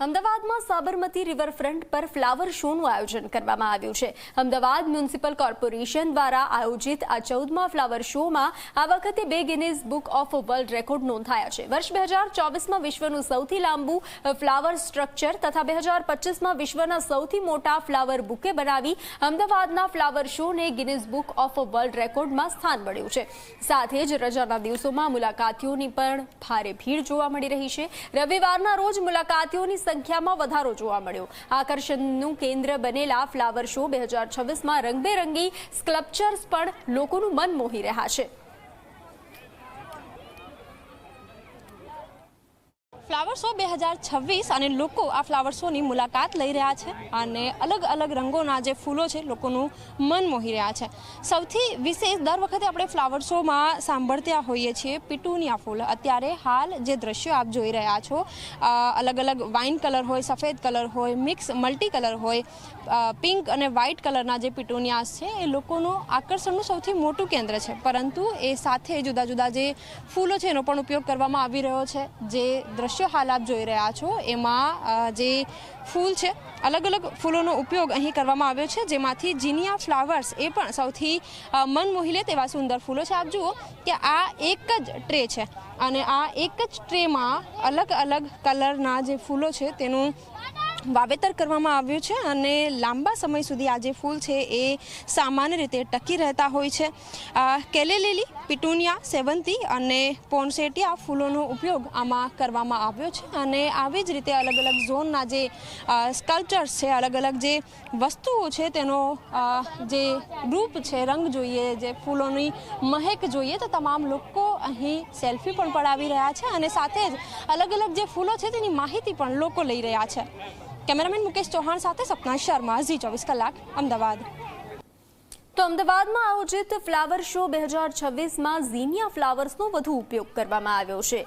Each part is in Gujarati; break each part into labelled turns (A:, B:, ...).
A: અમદાવાદમાં સાબરમતી રિવરફ્રન્ટ પર ફ્લાવર શોનું આયોજન કરવામાં આવ્યું છે. અમદાવાદ મ્યુનિસિપલ કોર્પોરેશન દ્વારા આયોજિત આ ચૌદમા ફ્લાવર શોમાં આ વખતે બે Guinness book of world record નોંધાયા છે. વર્ષ બે હજાર ચોવીસમાં વિશ્વનું સૌથી લાંબુ ફ્લાવર સ્ટ્રક્ચર તથા બે હજાર પચીસમાં વિશ્વના સૌથી મોટા ફ્લાવર બુકે બનાવી અમદાવાદના ફ્લાવર શોને ગિનીઝ બુક ઓફ વર્લ્ડ રેકોર્ડમાં સ્થાન મળ્યું છે. સાથે જ રજાના દિવસોમાં મુલાકાતીઓની પણ ભારે ભીડ જોવા મળી રહી છે. રવિવારના રોજ મુલાકાતીઓની સંખ્યામાં વધારો જોવા મળ્યો. આકર્ષણનું કેન્દ્ર બનેલા ફ્લાવર શો બે હજાર છવ્વીસમાં રંગબેરંગી સ્કલ્પચર્સ પણ લોકોનું મન મોહી રહ્યા છે.
B: ફ્લાવર શો બે હજાર છવ્વીસ અને લોકો આ ફ્લાવર શોની મુલાકાત લઈ રહ્યા છે અને અલગ અલગ રંગોના જે ફૂલો છે, લોકોનું મન મોહી રહ્યા છે. સૌથી વિશેષ દર વખતે આપણે ફ્લાવર શોમાં સાંભળતા હોઈએ છીએ પિટુનિયા ફૂલ. અત્યારે હાલ જે દ્રશ્યો આપ જોઈ રહ્યા છો અલગ અલગ વાઇન કલર હોય, સફેદ કલર હોય, મિક્સ મલ્ટી કલર હોય પિંક અને વ્હાઇટ કલરના જે પિટુનિયાસ છે, એ લોકોનું આકર્ષણનું સૌથી મોટું કેન્દ્ર છે. પરંતુ એ સાથે જુદા જુદા જે ફૂલો છે, એનો પણ ઉપયોગ કરવામાં આવી રહ્યો છે. જે દ્રશ્યો હાલ આપ જોઈ રહ્યા છો. એમાં જે ફૂલ છે અલગ અલગ ફૂલોનો ઉપયોગ અહીં કરવામાં આવ્યો છે, જેમાંથી જીનિયા ફ્લાવર્સ એ પણ સૌથી મન મોહિલે તેવા સુંદર ફૂલો છે. આપ જુઓ કે આ એક જ ટ્રે છે અને આ એક જ ટ્રેમાં અલગ અલગ કલરના જે ફૂલો છે, તેનું વાવેતર કરવામાં આવ્યું છે અને લાંબા સમય સુધી આ જે ફૂલ છે એ સામાન્ય રીતે ટકી રહેતા હોય છે. કેલેલીલી, પિટુનિયા, સેવંતી અને પોન્સેટિયા ફૂલોનો ઉપયોગ આમાં કરવામાં આવ્યો છે અને આવી જ રીતે અલગ અલગ ઝોનના જે સ્કલ્પચર્સ છે અલગ અલગ જે વસ્તુઓ છે તેનો જે રૂપ છે, રંગ જોઈએ, જે ફૂલોની મહેક જોઈએ તો તમામ લોકો અહીં સેલ્ફી પણ પડાવી રહ્યા છે અને સાથે જ અલગ અલગ જે ફૂલો છે તેની માહિતી પણ લોકો લઈ રહ્યા છે. કેમેરામેન મુકેશ ચૌહાણ સાથે સપના શર્મા, ઝી ચોવીસ કલાક, અમદાવાદ.
A: તો અમદાવાદમાં આયોજિત ફ્લાવર શો બે હજાર છવ્વીસમાં ઝીનિયા ફ્લાવર્સનો વધુ ઉપયોગ કરવામાં આવ્યો છે.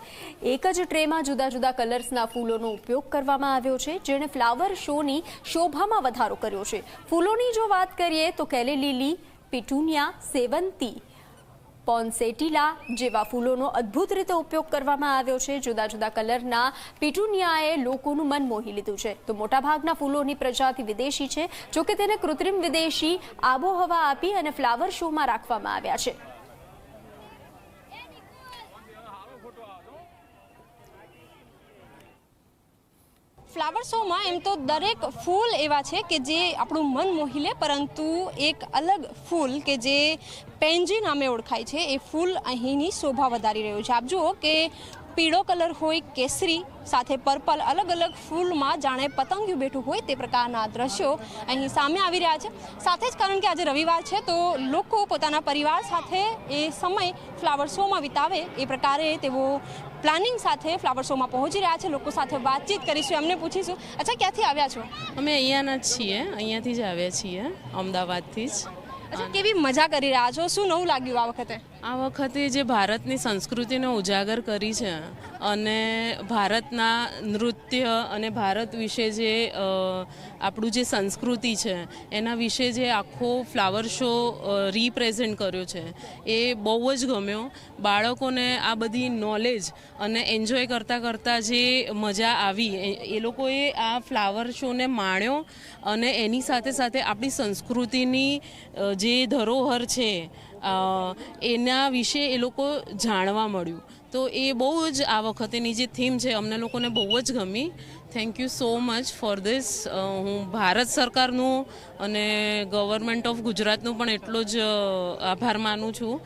A: એક જ ટ્રેમાં જુદા જુદા કલર્સના ફૂલોનો ઉપયોગ કરવામાં આવ્યો છે, જેણે ફ્લાવર શોની શોભામાં વધારો કર્યો છે. ફૂલોની જો વાત કરીએ તો કેલે લીલી પિટુનિયા સેવંતી પોન્સેટિલા જેવા ફૂલોનો અદ્ભુત રીતે ઉપયોગ કરવામાં આવ્યો છે. જુદા જુદા કલરના પિટુનિયાએ લોકોનું મન મોહી લીધું છે. તો મોટાભાગના ફૂલોની પ્રજાતિ વિદેશી છે, જોકે તેને કૃત્રિમ વિદેશી આબોહવા આપી અને ફ્લાવર શોમાં રાખવામાં આવ્યા છે.
B: ફ્લાવર શોમાં એમ તો દરેક ફૂલ એવા છે કે જે આપણું મન મોહી લે, પરંતુ એક અલગ ફૂલ કે જે પેન્જી નામે ઓળખાય છે, એ ફૂલ અહીંની શોભા વધારી રહ્યું છે. આપ જુઓ કે પીળો કલર હોય કેસરી સાથે પર્પલ અલગ અલગ ફૂલમાં જાણે પતંગિયું બેઠું હોય તે પ્રકારના દ્રશ્યો અહીં સામે આવી રહ્યા છે. સાથે જ કારણ કે આજે રવિવાર છે તો લોકો પોતાના પરિવાર સાથે એ સમય ફ્લાવર શોમાં વિતાવે એ પ્રકારે તેઓ પ્લાનિંગ સાથે ફ્લાવર શોમાં પહોંચી રહ્યા છે. લોકો સાથે વાતચીત કરીશું એમને પૂછીશું. અચ્છા ક્યાંથી આવ્યા છો?
C: અમે અહીંયાના જ છીએ અહીંયાથી જ આવ્યા છીએ અમદાવાદથી જ.
B: અચ્છા કેવી મજા કરી રહ્યા છો? શું નવું લાગ્યું આ વખતે?
C: આ વખતે જે ભારતની સંસ્કૃતિને ઉજાગર કરી છે અને ભારતના નૃત્ય અને ભારત વિશે જે આપણું જે સંસ્કૃતિ છે, એના વિશે જે આખો ફ્લાવર શો રિપ્રેઝેન્ટ કર્યો છે, એ બહુ જ ગમ્યો. બાળકોને આ બધી નોલેજ અને એન્જોય કરતાં કરતાં જે મજા આવી, એ- લોકોએ આ ફ્લાવર શોને માણ્યો અને એની સાથે સાથે આપણી સંસ્કૃતિની જે ધરોહર છે એના વિશે એ લોકો જાણવા મળ્યું. તો એ બહુ જ આ વખતેની જે થીમ છે, અમને લોકોને બહુ જ ગમી. Thank you so much for this હું ભારત સરકારનું અને ગવર્મેન્ટ ઓફ ગુજરાતનું પણ એટલો જ આભાર માનું છું.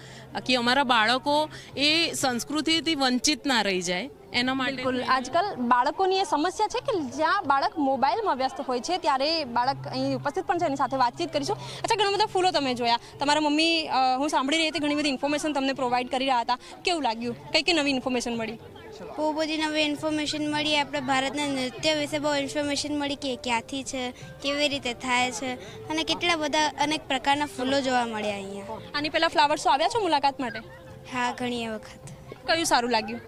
C: કે અમારા બાળકો એ સંસ્કૃતિથી વંચિત ના રહી જાય. એના માટે
B: બિલકુલ. આજકાલ બાળકોની એ સમસ્યા છે કે જ્યાં બાળક મોબાઈલમાં વ્યસ્ત હોય છે ત્યારે બાળક અહીં ઉપસ્થિત પણ છે એની સાથે વાતચીત કરીશું. અચ્છા ઘણા બધા ફૂલો તમે જોયા. તમારા મમ્મી હું સાંભળી રહી હતી ઘણી બધી ઇન્ફોર્મેશન તમને પ્રોવાઈડ કરી રહ્યા હતા. કેવું લાગ્યું? કઈ કઈ નવી ઇન્ફોર્મેશન મળી?
D: બહુ બધી નવી ઇન્ફોર્મેશન મળી. આપણે ભારતના નૃત્ય વિશે બહુ ઇન્ફોર્મેશન મળી કે ક્યાંથી છે કેવી રીતે થાય છે અને કેટલા બધા અનેક પ્રકારના ફૂલો જોવા મળ્યા અહીંયા.
B: આની પહેલાં ફ્લાવર્સો આવ્યા છો મુલાકાત માટે?
D: હા ઘણી વખત.
B: કયું સારું લાગ્યું?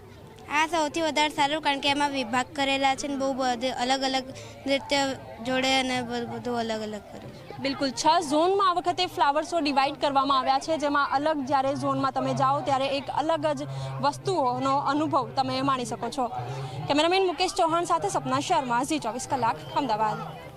D: આ સૌથી વધારે સારું કારણ કે એમાં વિભાગ કરેલા છે ને બહુ બધે અલગ અલગ નૃત્ય જોડે અને બધું અલગ અલગ કરે
B: બિલકુલ. છ ઝોનમાં આ વખતે ફ્લાવર શો ડિવાઈડ કરવામાં આવ્યા છે, જેમાં અલગ જ્યારે ઝોનમાં તમે જાઓ ત્યારે એક અલગ જ વસ્તુઓનો અનુભવ તમે માણી શકો છો. કેમેરામેન મુકેશ ચૌહાણ સાથે સપના શર્મા, ઝી ચોવીસ કલાક, અમદાવાદ.